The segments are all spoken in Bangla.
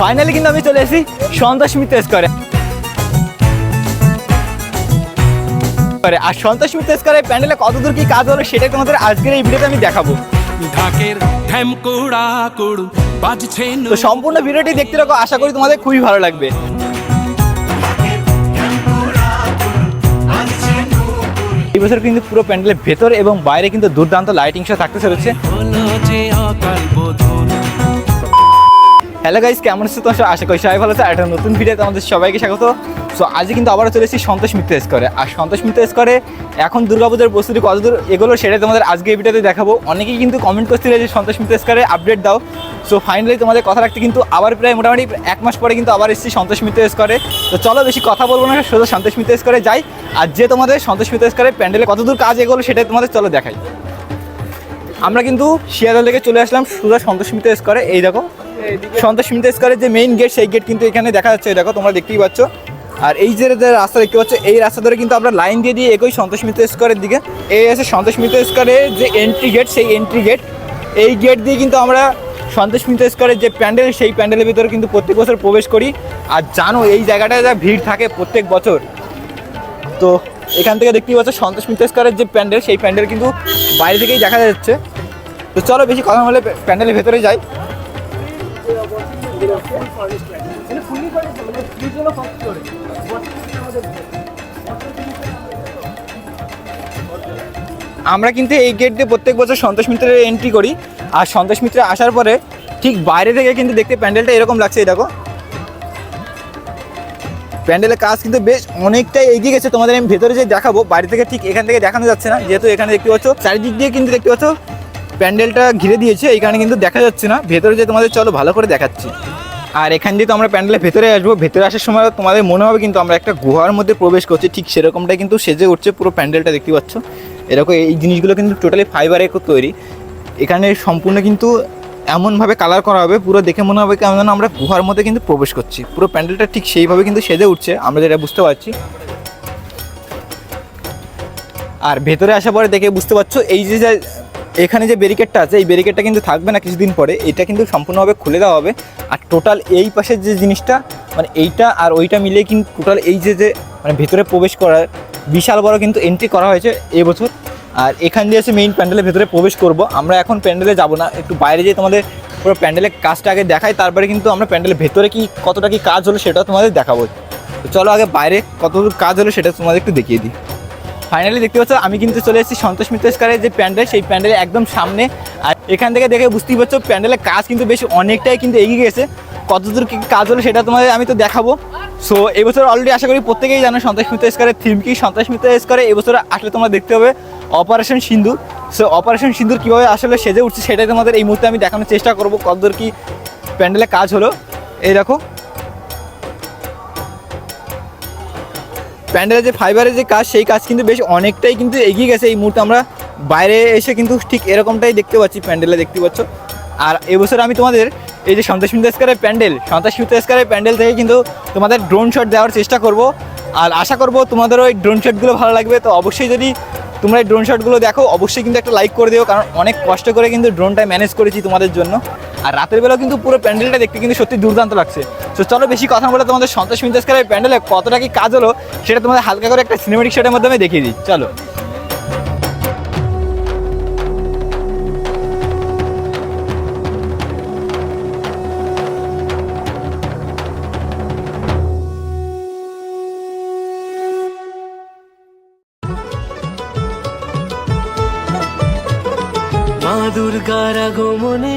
ফাইনালি কিন্তু আমি চলে এসেছি সন্তোষ মিত্র স্কোয়ারে করে। আর সন্তোষ মিত্র স্কোয়ারে প্যান্ডেলে কতদূর কি কাজ হলো সেটা তোমাদের আজকের এই ভিডিওতে আমি দেখাবো। ঢাকের ঢ্যামকুড়া কুড়ু বাজছে তো সম্পূর্ণ ভিডিওটি দেখতে রাখো আশা করি তোমাদের খুবই ভালো লাগবে। এই বছর কিন্তু পুরো প্যান্ডেলের ভেতর এবং বাইরে কিন্তু দুর্দান্ত লাইটিং শো থাকতে চলেছে। হ্যালো গাইস কেমন আছো তোমার? আশা করি সবাই ভালো আছে। একটা নতুন ভিডিওতে আমাদের সবাইকে স্বাগত। সো আজকে কিন্তু আবারও চলে এসেছি সন্তোষ মিত্র স্কোয়ারে। আর সন্তোষ মিত্র স্কোয়ারে এখন দুর্গাপূজার প্রস্তুতি কতদূর এগুলো সেটাই তোমাদের আজকে এই ভিডিওতে দেখাবো। অনেকেই কিন্তু কমেন্ট করছিল যে সন্তোষ মিত্র স্কোয়ারে আপডেট দাও। সো ফাইনালি তোমাদের কথা রাখতে কিন্তু আবার প্রায় মোটামুটি এক মাস পরে কিন্তু আবার এসেছি সন্তোষ মিত্র স্কোয়ারে। তো চলো বেশি কথা বলব না শুধু সন্তোষ মিত্র স্কোয়ারে যাই। আর যে তোমাদের সন্তোষ মিত্র স্কোয়ারে প্যান্ডেলে কতদূর কাজ এগুলো সেটাই তোমাদের চলো দেখাই। আমরা কিন্তু শিয়ালদা থেকে চলে আসলাম সুদা সন্তোষ মিত্র স্কোয়ারে। এই দেখো সন্তোষ মিত্র স্কোয়ারের যে মেইন গেট সেই গেট কিন্তু এখানে দেখা যাচ্ছে। দেখো, তোমরা দেখতেই পাচ্ছ। আর এই যে রাস্তা দেখতে পাচ্ছ, এই রাস্তা ধরে কিন্তু আমরা লাইন দিয়ে দিয়ে এগোই সন্তোষ মিত্র স্কোয়ারের দিকে এই আছে সন্তোষ মিত্র স্কোয়ারের যে এন্ট্রি গেট সেই এন্ট্রি গেট এই গেট দিয়ে কিন্তু আমরা সন্তোষ মিত্র স্কোয়ারের যে প্যান্ডেল, সেই প্যান্ডেলের ভিতরে কিন্তু প্রত্যেক বছর প্রবেশ করি। আর জানো, এই জায়গাটায় যা ভিড় থাকে প্রত্যেক বছর। তো এখান থেকে দেখতেই পাচ্ছ সন্তোষ মিত্র স্কোয়ারের যে প্যান্ডেল, সেই প্যান্ডেল কিন্তু বাইরে থেকেই দেখা যাচ্ছে। তো চলো, বেশি কথা বলে প্যান্ডেলের ভেতরে যাই। আমরা কিন্তু এই গেট দিয়ে প্রত্যেক বছর সন্তোষ মিত্রের এন্ট্রি করি। আর সন্তোষ মিত্র আসার পরে ঠিক বাইরে থেকে কিন্তু দেখতে প্যান্ডেলটা এরকম লাগছে, এই দেখো। প্যান্ডেলের কাজ কিন্তু বেশ অনেকটাই এগিয়ে গেছে। তোমাদের আমি ভেতরে যে দেখাবো, বাড়ি থেকে ঠিক এখান থেকে দেখানো যাচ্ছে না। যেহেতু এখানে দেখতে পাচ্ছ, চারিদিক দিয়ে কিন্তু দেখতে পাচ্ছ, প্যান্ডেলটা ঘিরে দিয়েছে এইখানে কিন্তু দেখা যাচ্ছে না। ভেতরে যে তোমাদের চলো ভালো করে দেখাচ্ছি। আর এখান দিয়ে তো আমরা প্যান্ডেলের ভেতরে আসব। ভেতরে আসার সময় তোমাদের মনে হবে কিন্তু আমরা একটা গুহার মধ্যে প্রবেশ করছি। ঠিক সেরকমটাই কিন্তু সেজে উঠছে পুরো প্যান্ডেলটা, দেখতে পাচ্ছ? এরকম এই জিনিসগুলো কিন্তু টোটালি ফাইবারে তৈরি। এখানে সম্পূর্ণ কিন্তু এমনভাবে কালার করা হবে, পুরো দেখে মনে হবে কেমন যেন আমরা গুহার মধ্যে কিন্তু প্রবেশ করছি। পুরো প্যান্ডেলটা ঠিক সেইভাবে কিন্তু সেজে উঠছে, আমরা যেটা বুঝতে পারছি। আর ভেতরে আসার পরে দেখে বুঝতে পারছ, এই যে যে এখানে যে ব্যারিকেডটা আছে, এই ব্যারিকেডটা কিন্তু থাকবে না কিছুদিন পরে। এটা কিন্তু সম্পূর্ণভাবে খুলে দেওয়া হবে। আর টোটাল এই পাশের যে জিনিসটা মানে এইটা আর ওইটা মিলে কিন্তু টোটাল এই যে যে মানে ভেতরে প্রবেশ করার বিশাল বড় কিন্তু এন্ট্রি করা হয়েছে এবছর। আর এখান দিয়ে এসে মেইন প্যান্ডেলের ভেতরে প্রবেশ করব। আমরা এখন প্যান্ডেলে যাব না। একটু বাইরে যেয়ে তোমাদের পুরো প্যান্ডেলের কাজটা আগে দেখাই, তারপরে কিন্তু আমরা প্যান্ডেলের ভেতরে কি, কতটা কি কাজ হলো সেটা তোমাদের দেখাবো। চলো আগে বাইরে কতদূর কাজ হলো সেটা তোমাদের একটু দেখিয়ে দিই। ফাইনালি দেখতে পাচ্ছ, আমি কিন্তু চলে এসেছি সন্তোষ মিত্র স্কোয়ারের যে প্যান্ডেল, সেই প্যান্ডেলের একদম সামনে। আর এখান থেকে দেখে বুঝতেই পারছ, প্যান্ডেলের কাজ কিন্তু বেশ অনেকটাই কিন্তু এগিয়ে গেছে। কতদূর কী কাজ হলো সেটা তোমাদের আমি তো দেখাবো। সো এই বছর অলরেডি আশা করি প্রত্যেকেই জানো সন্তোষ মিত্র স্কোয়ারের থিম কি? সন্তোষ মিত্র স্কোয়ারে এই বছর আসলে তোমরা দেখতে হবে অপারেশন সিন্ধু সো অপারেশন সিন্ধুর কীভাবে আসলে সেজে উঠছে সেটাই তোমাদের এই মুহূর্তে আমি দেখানোর চেষ্টা করব, কতদূর কি প্যান্ডেলে কাজ হলো। এই দেখো। প্যান্ডেলের যে ফাইবারের যে কাজ, সেই কাজ কিন্তু বেশ অনেকটাই কিন্তু এগিয়ে গেছে। এই মুহূর্তে আমরা বাইরে এসে কিন্তু ঠিক এরকমটাই দেখতে পাচ্ছি প্যান্ডেলে, দেখতে পাচ্ছ? আর এবছর আমি তোমাদের এই যে সন্তোষ মিত্র স্কোয়ারের প্যান্ডেল সন্তোষ মিত্র স্কোয়ারের প্যান্ডেল থেকে কিন্তু তোমাদের ড্রোন শট দেওয়ার চেষ্টা করব। আর আশা করব তোমাদের ওই ড্রোন শটগুলো ভালো লাগবে। তো অবশ্যই যদি তোমরা এই ড্রোন শটগুলো দেখো, অবশ্যই কিন্তু একটা লাইক করে দিও, কারণ অনেক কষ্ট করে কিন্তু ড্রোনটা ম্যানেজ করেছি তোমাদের জন্য। আর রাতের বেলাও কিন্তু পুরো প্যান্ডেলটা দেখতে কিন্তু সত্যি দুর্দান্ত লাগছে। তো চলো বেশি কথা বলে তোমাদের সন্তোষ মিত্র স্কোয়ারের প্যান্ডেলে কতটা কি কাজ হলো, সেটা তোমাদের হালকা করে একটা সিনেমেটিক শটের মাধ্যমে দেখিয়ে দিই। চলো। দুর্গার আগমনে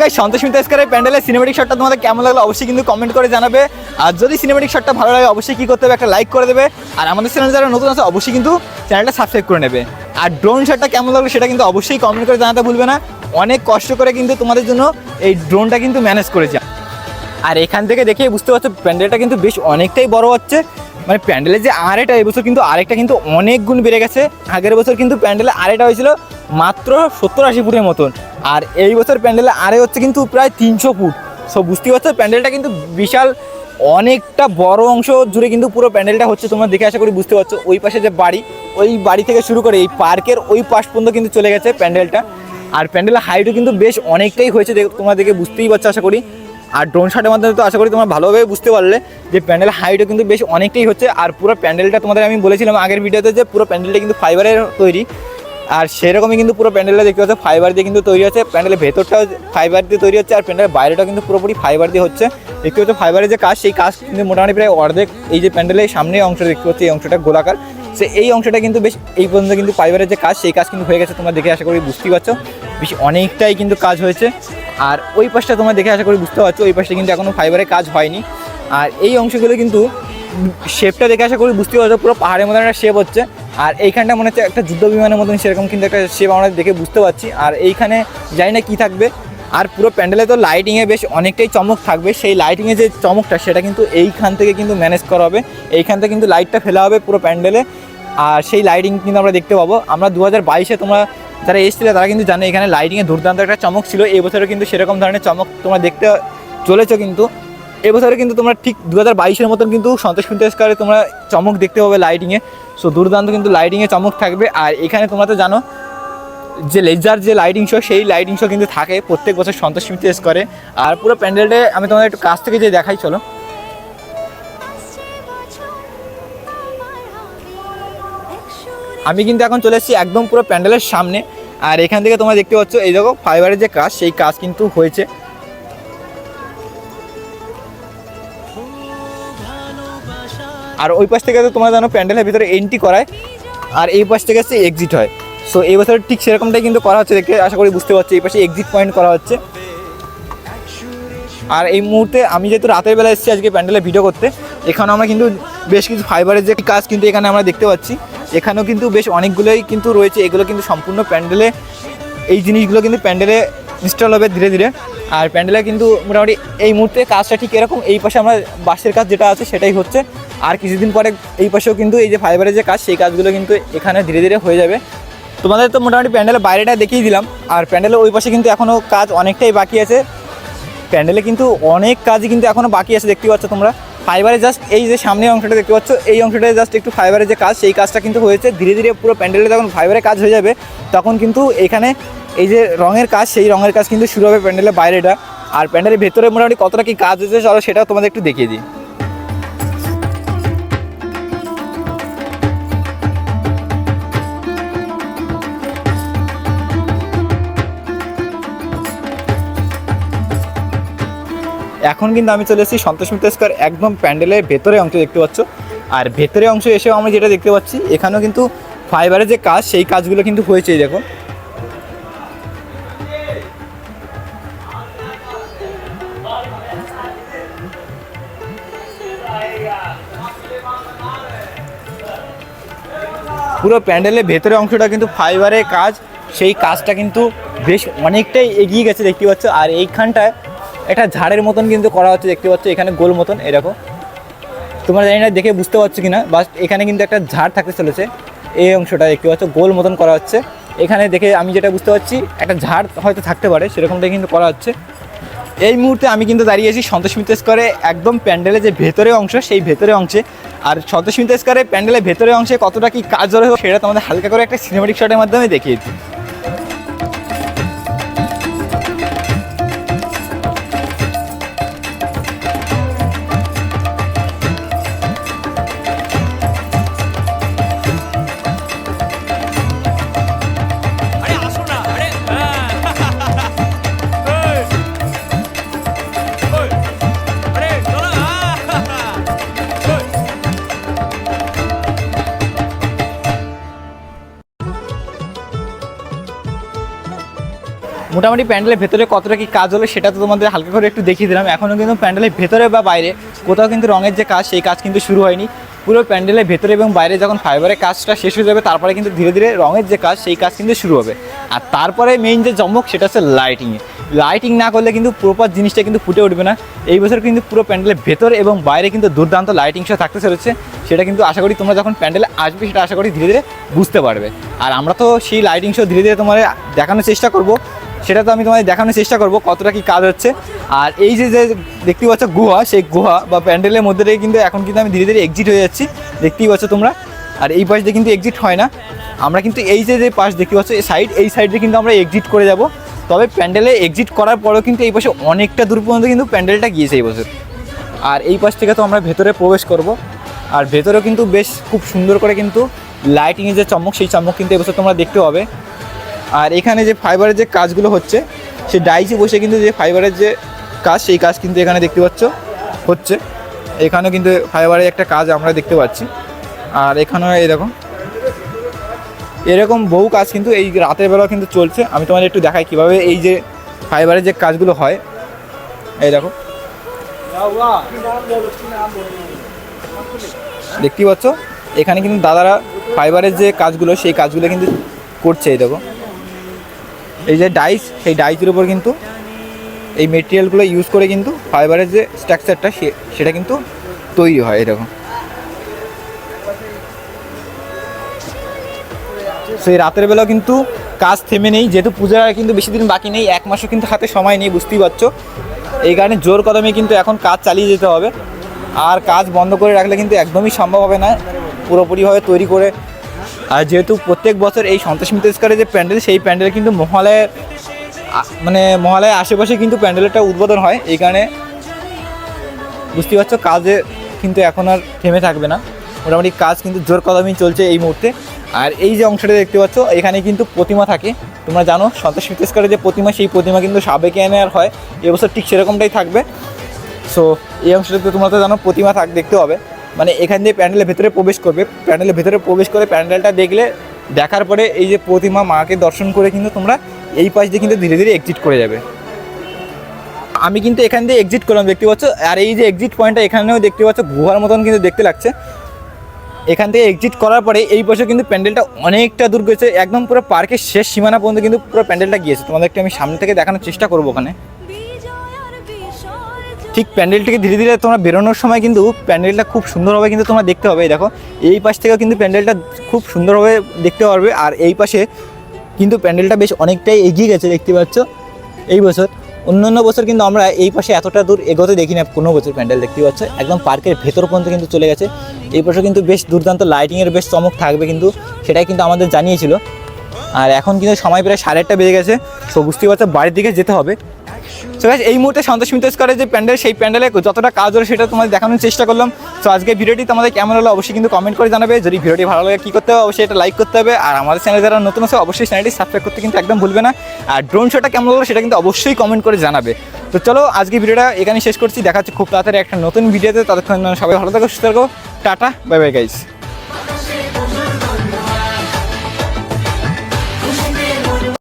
গাইস সন্তোষ মিত্র স্কয়ারের প্যান্ডেলের সিনেমেটিক শটটা তোমাদের কেমন লাগল অবশ্যই কিন্তু কমেন্ট করে জানাবে। আর যদি সিনেমেটিক শটটা ভালো লাগে, অবশ্যই কী করতে হবে একটা লাইক করে দেবে। আর আমাদের চ্যানেল যারা নতুন আছে, অবশ্যই কিন্তু চ্যানেলটা সাবস্ক্রাইব করে নেবে। আর ড্রোন শটটা কেমন লাগল সেটা কিন্তু অবশ্যই কমেন্ট করে জানাতে ভুলবে না। অনেক কষ্ট করে কিন্তু তোমাদের জন্য এই ড্রোনটা কিন্তু ম্যানেজ করেছে। আর এখান থেকে দেখে বুঝতে পারছ, প্যান্ডেলটা কিন্তু বেশ অনেকটাই বড় হচ্ছে। মানে প্যান্ডেলের যে আড়াইটা এবছর কিন্তু আরেকটা কিন্তু অনেক গুণ বেড়ে গেছে। আগের বছর কিন্তু প্যান্ডেলে আড়াইটা হয়েছিল মাত্র সত্তর আশি ফুটের মতন। আর এই বছর প্যান্ডেলে আরে হচ্ছে কিন্তু প্রায় তিনশো ফুট। সো বুঝতেই পারছ? প্যান্ডেলটা কিন্তু বিশাল, অনেকটা বড় অংশ জুড়ে কিন্তু পুরো প্যান্ডেলটা হচ্ছে তোমরা দেখে আশা করি বুঝতে পারছ। ওই পাশে যে বাড়ি, ওই বাড়ি থেকে শুরু করে এই পার্কের ওই পাশ পর্যন্ত কিন্তু চলে গেছে প্যান্ডেলটা। আর প্যান্ডেলের হাইটও কিন্তু বেশ অনেকটাই হয়েছে তোমরা দেখে বুঝতেই পারছ আশা করি। আর ড্রোন শটের মাধ্যমে তো আশা করি তোমরা ভালোভাবে বুঝতে পারলে যে প্যান্ডেল হাইটও কিন্তু বেশ অনেকটাই হচ্ছে। আর পুরো প্যান্ডেলটা তোমাদের আমি বলেছিলাম আগের ভিডিওতে যে পুরো প্যান্ডেলটা কিন্তু ফাইবারের তৈরি। আর সেরকমই কিন্তু পুরো প্যান্ডেলটা দেখতে পাচ্ছ ফাইবার দিয়ে কিন্তু তৈরি হচ্ছে। প্যান্ডেলের ভেতরটাও ফাইবার দিয়ে তৈরি হচ্ছে, আর প্যান্ডেলের বাইরেটাও কিন্তু পুরোপুরি ফাইবার দিয়ে হচ্ছে। দেখতে পাচ্ছ ফাইবারের যে কাজ, সেই কাজ কিন্তু মোটামুটি প্রায় অর্ধেক এই যে প্যান্ডেলের সামনে অংশটা দেখতে পাচ্ছি, এই অংশটা গোলাকার। সে এই অংশটা কিন্তু বেশ এই পর্যন্ত কিন্তু ফাইবারের যে কাজ, সেই কাজ কিন্তু হয়ে গেছে, তোমরা দেখে আশা করি বুঝতেই পারছ। বেশ অনেকটাই কিন্তু কাজ হয়েছে। আর ওই পাশটা তোমরা দেখে আশা করি বুঝতে পারছ, ওই পাশটা কিন্তু এখনও ফাইবারের কাজ হয়নি। আর এই অংশগুলো কিন্তু শেপটা দেখে আশা করি বুঝতে পারছ, পুরো পাহাড়ের মতন একটা শেপ হচ্ছে। আর এইখানটা মনে হচ্ছে একটা যুদ্ধ বিমানের মতন সেরকম, কিন্তু একটা শেপ আমরা দেখে বুঝতে পারছি। আর এইখানে জানি না কী থাকবে। আর পুরো প্যান্ডেলে তো লাইটিংয়ে বেশ অনেকটাই চমক থাকবে। সেই লাইটিংয়ে যে চমকটা, সেটা কিন্তু এইখান থেকে কিন্তু ম্যানেজ করা হবে। এইখান থেকে কিন্তু লাইটটা ফেলা হবে পুরো প্যান্ডেলে। আর সেই লাইটিং কিন্তু আমরা দেখতে পাবো। আমরা দু হাজার বাইশে তোমরা যারা এসেছিলে, তারা কিন্তু জানে এখানে লাইটিংয়ে দুর্দান্ত একটা চমক ছিল। এই বছরও কিন্তু সেরকম ধরনের চমক তোমরা দেখতে চলেছো কিন্তু। এবছরে কিন্তু তোমরা ঠিক দু হাজার বাইশের মতন কিন্তু সন্তোষ ফিল্টার্সকারে তোমরা চমক দেখতে পাবে লাইটিংয়ে সো দুর্দান্ত কিন্তু লাইটিংয়ে চমক থাকবে। আর এখানে তোমরা তো জানো, যে লেজার যে লাইটিং শো সেই লাইটিং শো কিন্তু থাকে। প্রত্যেক বছর সন্তোষ ফিল্টার্স করে। আর পুরো প্যান্ডেলটা আমি তোমাদের একটু কাছ থেকে যে দেখাই, চলো। আমি কিন্তু এখন চলে এসেছি একদম পুরো প্যান্ডেলের সামনে। আর এখান থেকে তোমরা দেখতে পাচ্ছ, এই দেখো ফাইবারের যে কাজ, সেই কাজ কিন্তু হয়েছে। আর ওই পাশ থেকে তো তোমরা জানো প্যান্ডেলের ভিতরে এন্ট্রি করায়, আর এই পাশ থেকে হচ্ছে এক্সিট হয়। সো এই বছর ঠিক সেরকমটাই কিন্তু করা হচ্ছে দেখে আশা করি বুঝতে পারছি, এই পাশে এক্সিট পয়েন্ট করা হচ্ছে। আর এই মুহূর্তে আমি যেহেতু রাতের বেলা এসেছি আজকে প্যান্ডেলে ভিডিও করতে এখানে আমরা কিন্তু বেশ কিছু ফাইবারের যে কাজ কিন্তু এখানে আমরা দেখতে পাচ্ছি। এখানেও কিন্তু বেশ অনেকগুলোই কিন্তু রয়েছে, এগুলো কিন্তু সম্পূর্ণ প্যান্ডেলে, এই জিনিসগুলো কিন্তু প্যান্ডেলে ইনস্টল হবে ধীরে ধীরে। আর প্যান্ডেলে কিন্তু মোটামুটি এই মুহূর্তে কাজটা ঠিক এরকম, এই পাশে আমরা বাসের কাজ যেটা আছে সেটাই হচ্ছে। আর কিছুদিন পরে এই পাশেও কিন্তু এই যে ফাইবারের যে কাজ, সেই কাজগুলো কিন্তু এখানে ধীরে ধীরে হয়ে যাবে। তোমাদের তো মোটামুটি প্যান্ডেলের বাইরেটা দেখিয়ে দিলাম, আর প্যান্ডেলের ওই পাশে কিন্তু এখনও কাজ অনেকটাই বাকি আছে। প্যান্ডেলে কিন্তু অনেক কাজই কিন্তু এখনও বাকি আছে, দেখতে পাচ্ছ তোমরা। ফাইবারে জাস্ট এই যে সামনে অংশটা দেখতে পাচ্ছ, এই অংশটা জাস্ট একটু ফাইবারের যে কাজ, সেই কাজটা কিন্তু হয়েছে। ধীরে ধীরে পুরো প্যান্ডেলে যখন ফাইবারের কাজ হয়ে যাবে, তখন কিন্তু এখানে এই যে রঙের কাজ, সেই রঙের কাজ কিন্তু শুরু হবে প্যান্ডেলের বাইরেটা। আর প্যান্ডেলের ভেতরে মোটামুটি কতটা কি কাজ হয়েছে, চলো সেটাও তোমাদের একটু দেখিয়ে দিই। এখন কিন্তু আমি চলে এসেছি সন্তোষ মিত্র স্কোয়ার, একদম প্যান্ডেলের ভেতরে অংশ দেখতে পাচ্ছ। আর ভেতরে অংশ এসেও আমরা যেটা দেখতে পাচ্ছি, এখানেও কিন্তু ফাইবারের যে কাজ, সেই কাজগুলো কিন্তু হয়েছে দেখো। পুরো প্যান্ডেলের ভেতরে অংশটা কিন্তু ফাইবারের কাজ, সেই কাজটা কিন্তু বেশ অনেকটাই এগিয়ে গেছে, দেখতে পাচ্ছ। আর এইখানটায় একটা ঝাড়ের মতন কিন্তু করা হচ্ছে, দেখতে পাচ্ছ, এখানে গোল মতন এরকম তোমরা জানি না দেখে বুঝতে পারছ কিনা বাস এখানে কিন্তু একটা ঝাড় থাকতে চলেছে, এই অংশটা, দেখতে পাচ্ছ, গোল মতন করা হচ্ছে। এখানে দেখে আমি যেটা বুঝতে পারছি, একটা ঝাড় হয়তো থাকতে পারে সেরকমটাই কিন্তু করা হচ্ছে। এই মুহূর্তে আমি কিন্তু দাঁড়িয়ে আছি সন্তোষ মিত্র স্কোয়ারে, একদম প্যান্ডেলের যে ভেতরে অংশ, সেই ভেতরে অংশে। আর সন্তোষ মিত্র স্কোয়ারে প্যান্ডেলের ভেতরে অংশে কতটা কি কাজ ধরে সেটা তোমাদের হালকা করে একটা সিনেমাটিক শটের মাধ্যমে দেখিয়েছি মোটামুটি প্যান্ডেলের ভেতরে কতটা কি কাজ হলো সেটা তো তোমাদের হালকা করে একটু দেখিয়ে দিলাম। এখনও কিন্তু প্যান্ডেলের ভেতরে বা বাইরে কোথাও কিন্তু রঙের যে কাজ, সেই কাজ কিন্তু শুরু হয়নি। পুরো প্যান্ডেলের ভেতরে এবং বাইরে যখন ফাইবারের কাজটা শেষ হয়ে যাবে, তারপরে কিন্তু ধীরে ধীরে রঙের যে কাজ, সেই কাজ কিন্তু শুরু হবে। আর তারপরে মেইন যে জমক, সেটা হচ্ছে লাইটিংয়ে লাইটিং না করলে কিন্তু প্রপার জিনিসটা কিন্তু ফুটে উঠবে না। এই বছর কিন্তু পুরো প্যান্ডেলের ভেতরে এবং বাইরে কিন্তু দুর্দান্ত লাইটিং শো থাকতে চলেছে। সেটা কিন্তু আশা করি তোমরা যখন প্যান্ডেলে আসবে, সেটা আশা করি ধীরে ধীরে বুঝতে পারবে। আর আমরা তো সেই লাইটিং শো ধীরে ধীরে তোমাদের দেখানোর চেষ্টা করব। সেটা তো আমি তোমাদের দেখানোর চেষ্টা করব, কতটা কি কাজ হচ্ছে। আর এই যে যে দেখতে পাচ্ছ গুহা, সেই গুহা বা প্যান্ডেলের মধ্যে থেকে কিন্তু এখন কিন্তু আমি ধীরে ধীরে এক্সিট হয়ে যাচ্ছি, দেখতেই পাচ্ছ তোমরা। আর এই পাশ দিয়ে কিন্তু এক্সিট হয় না। আমরা কিন্তু এই যে যে পাশ দেখতে পাচ্ছ, এই সাইড এই সাইড কিন্তু আমরা এক্সিট করে যাব। তবে প্যান্ডেলে এক্সিট করার পরেও কিন্তু এই পাশে অনেকটা দূর পর্যন্ত কিন্তু প্যান্ডেলটা গিয়েছে এই বছর। আর এই পাশ থেকে তো আমরা ভেতরে প্রবেশ করব। আর ভেতরেও কিন্তু বেশ খুব সুন্দর করে কিন্তু লাইটিংয়ের যে চমক, সেই চমক কিন্তু এবছর তোমরা দেখতে পাবে। আর এখানে যে ফাইবারের যে কাজগুলো হচ্ছে সে ডাইসে বসে কিন্তু যে ফাইবারের যে কাজ, সেই কাজ কিন্তু এখানে দেখতে পাচ্ছ, হচ্ছে। এখানেও কিন্তু ফাইবারের একটা কাজ আমরা দেখতে পাচ্ছি। আর এখানেও দেখো। এরকম বহু কাজ কিন্তু এই রাতের বেলা কিন্তু চলছে। আমি তোমাদের একটু দেখাই কীভাবে এই যে ফাইবারের যে কাজগুলো হয়। এই দেখো। দেখতেই পাচ্ছ? এখানে কিন্তু দাদারা ফাইবারের যে কাজগুলো, সেই কাজগুলো কিন্তু করছে, এই দেখো। এই যে ডাইস সেই ডাইসের উপর কিন্তু এই মেটেরিয়ালগুলো ইউজ করে কিন্তু ফাইবারের যে স্ট্রাকচারটা সেটা কিন্তু তৈরি হয়, এরকম। সেই রাতের বেলাও কিন্তু কাজ থেমে নেই, যেহেতু পূজা কিন্তু বেশি দিন বাকি নেই, এক মাসও কিন্তু হাতে সময় নেই, বুঝতেই পারছ। এই কারণে জোর কদমে কিন্তু এখন কাজ চালিয়ে যেতে হবে। আর কাজ বন্ধ করে রাখলে কিন্তু একদমই সম্ভব হবে না, পুরোপুরিভাবে তৈরি করে আর যেহেতু প্রত্যেক বছর এই সন্তোষ মিত্রেস্কারের যে প্যান্ডেল, সেই প্যান্ডেল কিন্তু মহালয়ের মানে মহালয়ের আশেপাশে কিন্তু প্যান্ডেলটা উদ্বোধন হয়। এই কারণে বুঝতেই পারছ, কাজে কিন্তু এখন আর থেমে থাকবে না। মোটামুটি কাজ কিন্তু জোর কদমই চলছে এই মুহূর্তে। আর এই যে অংশটা দেখতে পাচ্ছ, এখানে কিন্তু প্রতিমা থাকে। তোমরা জানো সন্তোষ মিত্রেস্কারের যে প্রতিমা, সেই প্রতিমা কিন্তু সাবেকে এনে আর হয়। এবছর ঠিক সেরকমটাই থাকবে। সো এই অংশটাতে তোমরা তো জানো, প্রতিমা থাক, দেখতে হবে। মানে এখান দিয়ে প্যান্ডেলের ভেতরে প্রবেশ করবে। প্যান্ডেলের ভেতরে প্রবেশ করে প্যান্ডেলটা দেখলে দেখার পরে এই যে প্রতিমা মাকে দর্শন করে কিন্তু তোমরা এই পাশ দিয়ে কিন্তু ধীরে ধীরে এক্সিট করে যাবে। আমি কিন্তু এখান দিয়ে এক্সিট করলাম, দেখতে পাচ্ছ? আর এই যে এক্সিট পয়েন্টটা এখানেও দেখতে পাচ্ছ, গুহার মতন কিন্তু দেখতে লাগছে। এখান থেকে এক্সিট করার পরে এই পাশে কিন্তু প্যান্ডেলটা অনেকটা দূর গেছে, একদম পুরো পার্কের শেষ সীমানা পর্যন্ত কিন্তু পুরো প্যান্ডেলটা গিয়েছে। তোমাদেরকে আমি সামনে থেকে দেখানোর চেষ্টা করব ওখানে। ঠিক প্যান্ডেলটিকে ধীরে ধীরে তোমরা বেরোনোর সময় কিন্তু প্যান্ডেলটা খুব সুন্দরভাবে কিন্তু তোমরা দেখতে এই দেখো, এই পাশ থেকেও কিন্তু প্যান্ডেলটা খুব সুন্দরভাবে দেখতে পারবে আর এই পাশে কিন্তু প্যান্ডেলটা বেশ অনেকটাই এগিয়ে গেছে, দেখতে পাচ্ছ? এই বছর, অন্যান্য বছর কিন্তু আমরা এই পাশে এতটা দূর এগোতে দেখি না, কোনো বছর প্যান্ডেল দেখতে পাচ্ছ? একদম পার্কের ভেতর পর্যন্ত কিন্তু চলে গেছে। এই বছর কিন্তু বেশ দুর্দান্ত লাইটিংয়ের বেশ চমক থাকবে কিন্তু, সেটাই কিন্তু আমাদের জানিয়েছিল। আর এখন কিন্তু সময় প্রায় সাড়ে আটটা বেজে গেছে সো বুঝতেই পারছ বাড়ির দিকে যেতে হবে। সো guys, এই মুহূর্তে সন্তোষ মিত্রেস্করের যে প্যান্ডেল সেই প্যান্ডেলে যতটা কাজ হলো সেটা তোমাদের দেখানোর চেষ্টা করলাম। সো আজকে ভিডিওটি তোমাদের কেমন হলো অবশ্যই কিন্তু কমেন্ট করে জানাবে। যদি ভিডিওটি ভালো লাগে কী করতে হবে অবশ্যই এটা লাইক করতে হবে। আর আমাদের চ্যানেল যারা নতুন আছে অবশ্যই চ্যানেলটি সাবস্ক্রাইব করতে কিন্তু একদম ভুলবে না। আর ড্রোন শোটা কেমন হলো সেটা কিন্তু অবশ্যই কমেন্ট করে জানাবে। তো চলো আজকে ভিডিওটা এখানে শেষ করছি। দেখা হচ্ছে খুব তাড়াতাড়ি একটা নতুন ভিডিওতে। ততক্ষণ সবাই ভালো থাকো সুস্থ থাকো। Tata bye bye guys